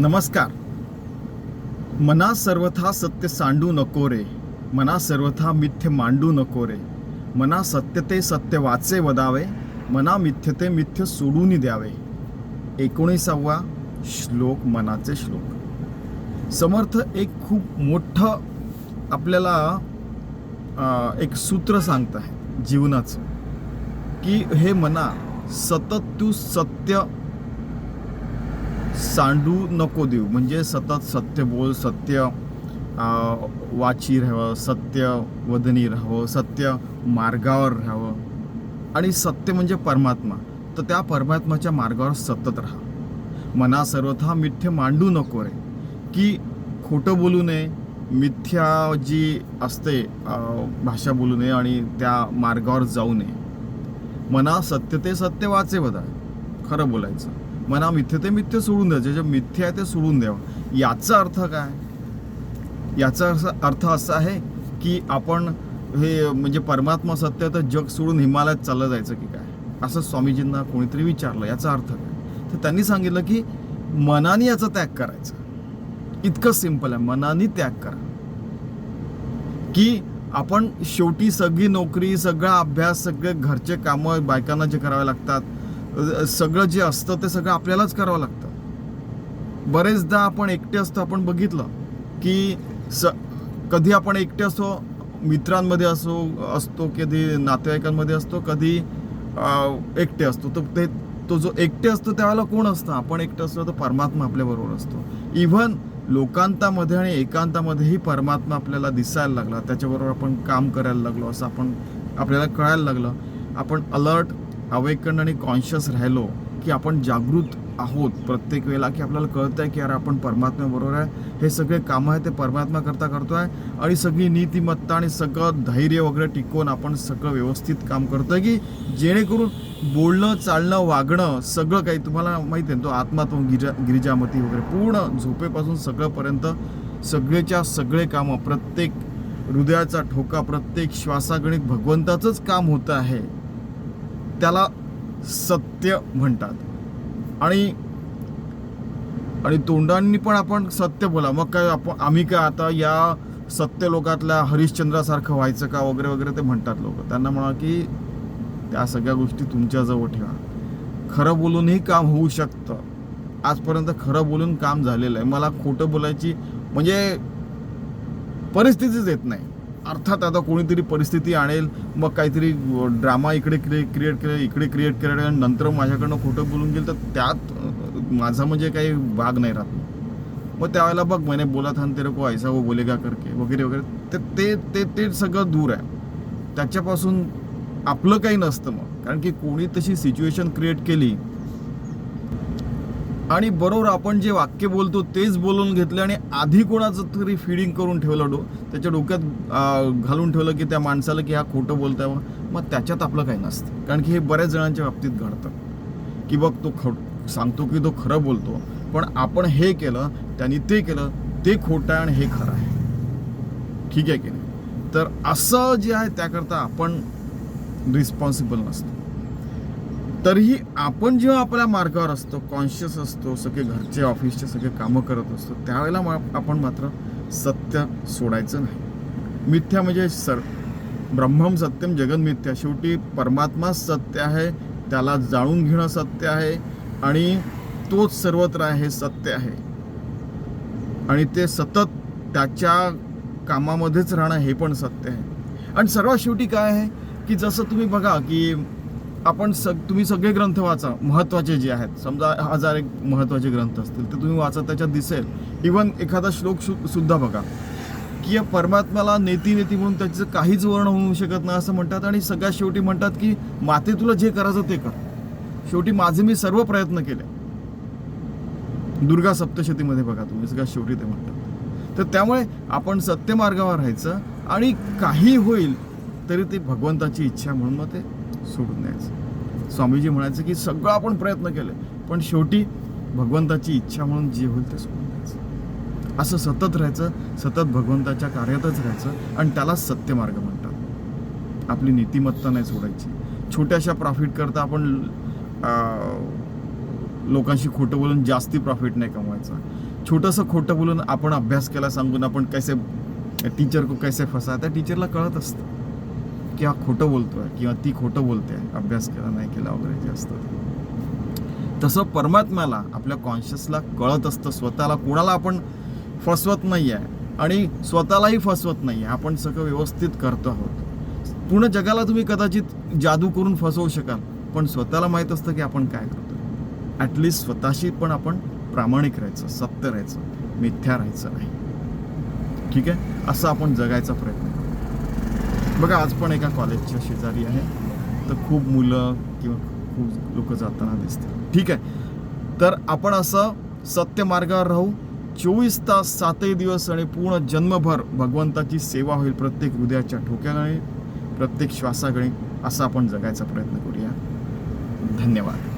नमस्कार. मना सर्वथा सत्य सांडू नको रे. मना सर्वथा मिथ्य मांडू नको रे. मना सत्य ते सत्य वाचे वदावे. मना मिथ्य ते मिथ्य सोडून द्यावे. एकोणीसावा श्लोक मनाचे श्लोक. समर्थ एक खूप मोठं आपल्याला एक सूत्र सांगत आहे जीवनाचं. की हे मना सतत तू सत्य सांडू नको देऊ. म्हणजे सतत सत्य बोल सत्य वाची राहावं सत्य वदनी राहावं सत्य मार्गावर राहावं. आणि सत्य म्हणजे परमात्मा. तर त्या परमात्माच्या मार्गावर सतत राहा. मना सर्वथा मिथ्य मांडू नको रे. की खोटं बोलू नये मिथ्या जी असते भाषा बोलू नये आणि त्या मार्गावर जाऊ नये. मना सत्य ते सत्य वाचे बदा. खरं बोलायचं. मना मिथ्य ते मिथ्य सोडून द्यायचं जे मिथ्य आहे ते सोडून द्यावं याचा अर्थ काय? याचा असा- अर्थ असा आहे की आपण हे म्हणजे परमात्मा सत्य तर जग सोडून हिमालयात चाललं जायचं की काय? असं स्वामीजींना कोणीतरी विचारलं. याचा अर्थ काय? तर त्यांनी सांगितलं की मनाने याचा त्याग करायचा. इतकं सिंपल आहे. मनाने त्याग करा. की आपण शेवटी सगळी नोकरी सगळा अभ्यास सगळे घरचे कामं बायकांना जे करावे लागतात सगळं जे असतं ते सगळं आपल्यालाच करावं लागतं. बरेचदा आपण एकटे असतो आपण बघितलं की स कधी आपण एकटे असतो मित्रांमध्ये असो असतो कधी नातेवाईकांमध्ये असतो कधी एकटे असतो. तर ते तो जो एकटे असतो त्यावेळेला कोण असतं? आपण एकटे असतो तर परमात्मा आपल्याबरोबर असतो. इव्हन लोकांतामध्ये आणि एकांतामध्येही परमात्मा आपल्याला दिसायला लागला त्याच्याबरोबर आपण काम करायला लागलो असं आपण आपल्याला कळायला लागलं. आपण अलर्ट अवेकन आणि कॉन्शियस राहिलो की आपण जागृत आहोत प्रत्येक वेळेला की आपल्याला कळतं आहे की अरे आपण परमात्म्याबरोबर आहे. हे सगळे कामं आहे ते परमात्मा करता करतोय. आणि सगळी नीतिमत्ता आणि सगळं धैर्य वगैरे टिकवून आपण सगळं व्यवस्थित काम करतोय की जेणेकरून बोलणं चालणं वागणं सगळं काही तुम्हाला माहिती आहे तो आत्मात्म गिरिजा गिजा गिरिजामती वगैरे पूर्ण झोपेपासून सगळंपर्यंत सगळेच्या सगळे कामं प्रत्येक हृदयाचा ठोका प्रत्येक श्वासागणित भगवंताचंच काम होतं आहे. त्याला सत्य म्हणतात. आणि आणि तोंडांनी पण आपण सत्य बोला. मग काय आपण आम्ही काय आता या सत्य लोकातल्या हरिश्चंद्रासारखं व्हायचं का वगैरे वगैरे ते म्हणतात लोक. त्यांना म्हणा की त्या सगळ्या गोष्टी तुमच्याजवळ ठेवा. खरं बोलूनही काम होऊ शकतं. आजपर्यंत खरं बोलून काम झालेलं आहे. मला खोटं बोलायची म्हणजे परिस्थितीच येत नाही. अर्थात आता कोणीतरी परिस्थिती आणेल मग काहीतरी ड्रामा इकडे क्रिए क्रिएट केले इकडे क्रिएट केलं आणि नंतर माझ्याकडनं खोटं बोलून गेलं तर त्यात माझा म्हणजे काही भाग नाही राहत. मग त्यावेळेला बघ मैंने बोला था तेरे को ऐसा वो बोलेगा करके वगैरे वगैरे. ते ते ते ते सगळं दूर आहे. त्याच्यापासून आपलं काही नसतं मग. कारण की कोणी तशी सिच्युएशन क्रिएट केली आणि बरोबर आपण जे वाक्य बोलतो तेच बोलून घेतलं आणि आधी कोणाचं तरी फिडिंग करून ठेवलं डो त्याच्या डोक्यात घालून ठेवलं की त्या माणसाला की हा खोटं बोलताय मग त्याच्यात आपलं काही नसतं. कारण की हे बऱ्याच जणांच्या बाबतीत घडतं. की बघ तो ख सांगतो की तो खरं बोलतो पण आपण हे केलं त्यांनी ते केलं ते खोटं आहे आणि हे खरं आहे. ठीक आहे की नाही? तर असं जे आहे त्याकरता आपण रिस्पॉन्सिबल नसतो. तरीही आपण जेव्हा आपल्या मार्गावर असतो कॉन्शियस असतो सगळे घरचे ऑफिसचे सगळे कामं करत असतो त्यावेळेला मा- आपण मात्र सत्य सोडायचं नाही. मिथ्या म्हणजे सर ब्रह्मम सत्यम जगन मिथ्या. शेवटी परमात्मा सत्य आहे त्याला जाणून घेणं सत्य आहे आणि तोच सर्वत्र आहे हे सत्य आहे. आणि ते सतत त्याच्या कामामध्येच राहणं हे पण सत्य आहे. आणि सर्वात शेवटी काय आहे की जसं तुम्ही बघा की आपण सग तुम्ही सगळे ग्रंथ वाचा महत्त्वाचे जे आहेत. समजा हजार एक महत्त्वाचे ग्रंथ असतील तर तुम्ही वाचा त्याच्यात दिसेल. इवन एखादा श्लोक सु सुद्धा बघा. की या परमात्म्याला नेती नेती म्हणून त्याचं काहीच वर्ण होऊ शकत नाही असं म्हणतात आणि सगळ्यात शेवटी म्हणतात की माते तुला जे करायचं ते कर. शेवटी माझे मी सर्व प्रयत्न केले. दुर्गा सप्तशतीमध्ये बघा तुम्ही सगळ्यात शेवटी ते म्हणतात. तर त्यामुळे आपण सत्यमार्गावर राहायचं आणि काही होईल तरी ते भगवंताची इच्छा म्हणून मग ते सोडून द्यायचं. स्वामीजी म्हणायचं की सगळं आपण प्रयत्न केले पण शेवटी भगवंताची इच्छा म्हणून जे होईल ते सोडून द्यायचं. असं सतत राहायचं सतत भगवंताच्या कार्यातच राहायचं आणि त्याला सत्यमार्ग म्हणतात. आपली नीतिमत्ता नाही सोडायची. छोट्याशा प्रॉफिट करता आपण लोकांशी खोटं बोलून जास्ती प्रॉफिट नाही कमवायचं. छोटंसं खोटं बोलून आपण अभ्यास केला सांगून आपण कैसे टीचर को कैसे फसा त्या टीचरला कळत असतं. की हा खोटं बोलतोय किंवा ती खोटं बोलते अभ्यास केला नाही केला वगैरे जे असतं तसं परमात्म्याला आपल्या कॉन्शियसला कळत असतं स्वतःला कोणाला आपण फसवत नाही आहे आणि स्वतःलाही फसवत नाही आहे आपण सगळं व्यवस्थित करतो आहोत. पूर्ण जगाला तुम्ही कदाचित जादू करून फसवू शकाल पण स्वतःला माहीत असतं की आपण काय करतो ॲटलिस्ट स्वतःशी पण आपण प्रामाणिक राहायचं सत्य राहायचं मिथ्या राहायचं नाही. ठीक आहे? असं आपण जगायचा प्रयत्न बघा आज पण एका कॉलेजच्या शेजारी आहे. तर खूप मुलं किंवा खूप लोक जाताना दिसतील ठीक आहे. तर आपण असं सत्य मार्गावर राहू. चोवीस तास सातही दिवस आणि पूर्ण जन्मभर भगवंताची सेवा होईल प्रत्येक हृदयाच्या ठोक्याने प्रत्येक श्वासाकडे असा आपण जगायचा प्रयत्न करूया. धन्यवाद.